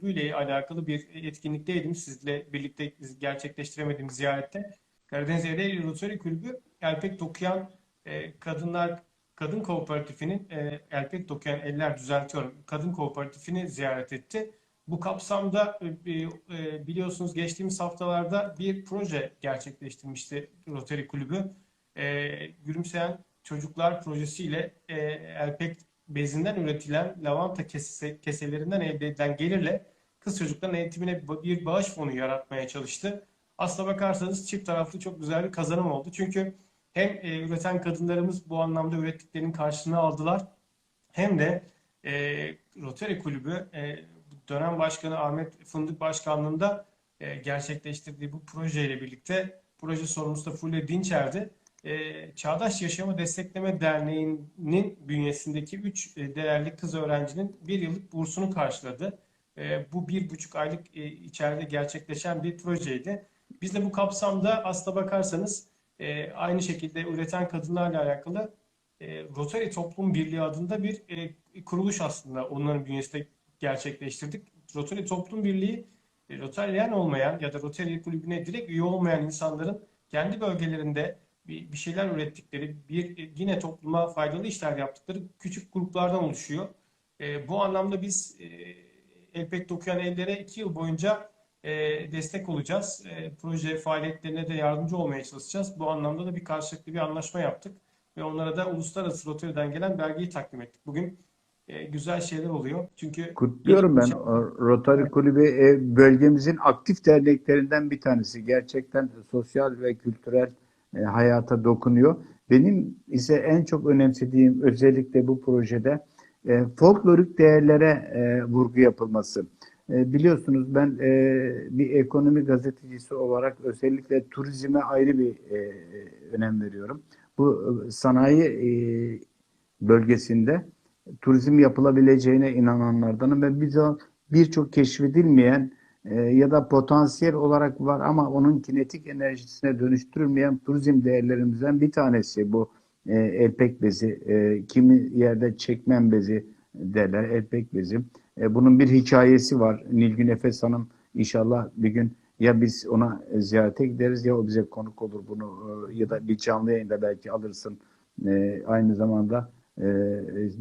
Kulübü ile alakalı bir etkinlikteydim. Sizle birlikte gerçekleştiremediğim ziyarette. Karadeniz Ereğli Rotary Kulübü Elpek Dokuyan e, Kadınlar Kadın Kooperatifinin e, Elpek Dokuyan Eller düzeltiyorum. Kadın Kooperatifini ziyaret etti. Bu kapsamda e, e, biliyorsunuz geçtiğimiz haftalarda bir proje gerçekleştirmişti Rotary Kulübü. E, Gülümseyen Çocuklar projesiyle e, Elpek bezinden üretilen lavanta kese, keselerinden elde edilen gelirle kız çocukların eğitimine bir bağış fonu yaratmaya çalıştı. Aslına bakarsanız çift taraflı çok güzel bir kazanım oldu. Çünkü hem e, üreten kadınlarımız bu anlamda ürettiklerinin karşılığını aldılar hem de e, Rotary Kulübü e, dönem başkanı Ahmet Fındık Başkanlığında e, gerçekleştirdiği bu projeyle birlikte proje sorumlusu da Fulya Dinçer'di. E, Çağdaş Yaşamı Destekleme Derneği'nin bünyesindeki 3 değerli kız öğrencinin bir yıllık bursunu karşıladı. E, bu bir buçuk aylık e, içeride gerçekleşen bir projeydi. Biz de bu kapsamda aslına bakarsanız e, aynı şekilde üreten kadınlarla alakalı e, Rotary Toplum Birliği adında bir kuruluş aslında onların bünyesinde gerçekleştirdik. Rotary Toplum Birliği e, Rotaryen olmayan ya da Rotary Kulübü'ne direkt üye olmayan insanların kendi bölgelerinde bir, bir şeyler ürettikleri, bir yine topluma faydalı işler yaptıkları küçük gruplardan oluşuyor. E, bu anlamda biz e, Elpek Dokuyan Ellere iki yıl boyunca e, destek olacağız. E, proje faaliyetlerine de yardımcı olmaya çalışacağız. Bu anlamda da bir karşılıklı bir anlaşma yaptık ve onlara da uluslararası Rotary'den gelen belgeyi takdim ettik. Bugün e, güzel şeyler oluyor. Çünkü Kutluyorum ben Rotary Kulübü e, bölgemizin aktif derneklerinden bir tanesi. Gerçekten sosyal ve kültürel e, hayata dokunuyor. Benim ise en çok önemsediğim özellikle bu projede e, folklorik değerlere e, vurgu yapılması. E, biliyorsunuz ben e, bir ekonomi gazetecisi olarak özellikle turizme ayrı bir e, önem veriyorum. Bu e, sanayi e, bölgesinde turizm yapılabileceğine inananlardanım ve biz birçok keşfedilmeyen e, ya da potansiyel olarak var ama onun kinetik enerjisine dönüştürülmeyen turizm değerlerimizden bir tanesi bu e, elpek bezi. E, kimi yerde çekmen bezi derler, elpek bezi. E, bunun bir hikayesi var. Nilgün Efes Hanım inşallah bir gün ya biz ona ziyarete gideriz ya o bize konuk olur bunu e, ya da bir canlı yayında belki alırsın. E, aynı zamanda e,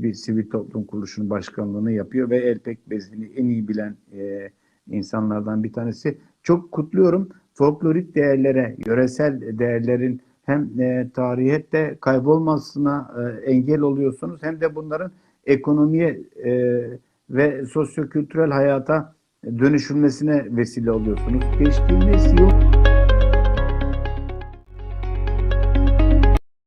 bir sivil toplum kuruluşunun başkanlığını yapıyor ve elpek bezini en iyi bilen e, insanlardan bir tanesi. Çok kutluyorum. Folklorik değerlere, yöresel değerlerin hem e, tarihette kaybolmasına e, engel oluyorsunuz hem de bunların ekonomiye e, ve sosyokültürel hayata dönüşülmesine vesile oluyorsunuz. Geçtiğimiz yıl